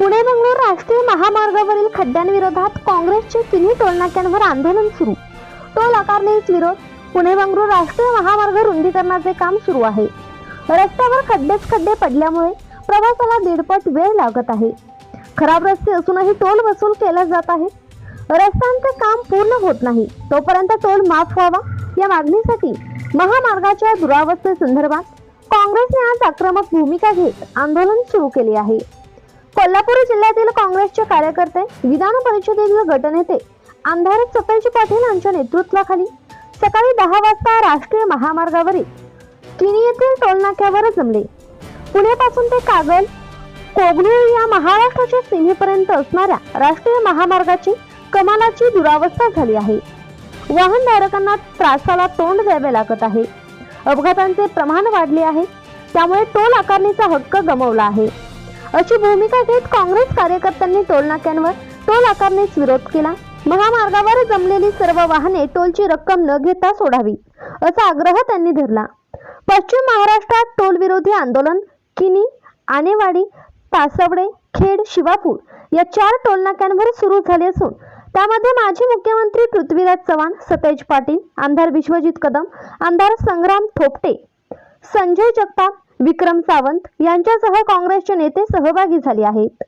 पुणे बंगळूर राष्ट्रीय महामार्गावरील खड्ड्यांविरोधात काँग्रेसचे तिन्ही टोलनाक्यांवर आंदोलन सुरू. टोल आकारणीस विरोध पुणे बंगळूर राष्ट्रीय महामार्ग रुंदीकरणाचे काम सुरू आहे. रस्त्यावर खड्डेच खड्डे पडल्यामुळे प्रवासाला दीडपट वेळ लागत आहे. खराब रस्ते असूनही टोल वसूल केला जात आहे. रस्त्यांचे काम पूर्ण होत नाही. तोपर्यंत टोल माफ व्हावा या मागणीसाठी महामार्गाच्या दुरावस्थेसंदर्भात काँग्रेसने आज आक्रमक भूमिका घेत आंदोलन सुरू केले आहे. कोल्हापूर जिल्ह्यातील काँग्रेसचे कार्यकर्ते विधान परिषदेतील गटनेते आमदार सतेज पाटील यांच्या नेतृत्वाखाली सकाळी दहा वाजता राष्ट्रीय महामार्गावरील किनी येथील टोलनाक्यावर जमले. पुण्यापासून ते कागल कोगनूर या महाराष्ट्राच्या सीमेपर्यंत असणाऱ्या राष्ट्रीय महामार्गाची कमालाची दुरावस्था झाली आहे. वाहनधारकांना त्रासाला तोंड द्यावे लागत आहे. अपघातांचे प्रमाण वाढले आहे. त्यामुळे टोल आकारणीचा हक्क गमावला आहे. अशी भूमिका घेत काँग्रेस कार्यकर्त्यांनी टोलनाक्यांवर टोल आकारणीच विरोध केला. महामार्गावर जमलेली सर्व वाहने टोलची रक्कम न घेता सोडावी असा आग्रह त्यांनी धरला. पश्चिम महाराष्ट्रात टोल विरोधी आंदोलन किनी आनेवाडी तासवडे खेड शिवापूर या चार टोलनाक्यांवर सुरू झाले असून त्यामध्ये माजी मुख्यमंत्री पृथ्वीराज चव्हाण सतेज पाटील आमदार विश्वजित कदम आमदार संग्राम थोपटे संजय जगताप विक्रम सावंत यांच्यासह काँग्रेसचे नेते सहभागी झाले आहेत.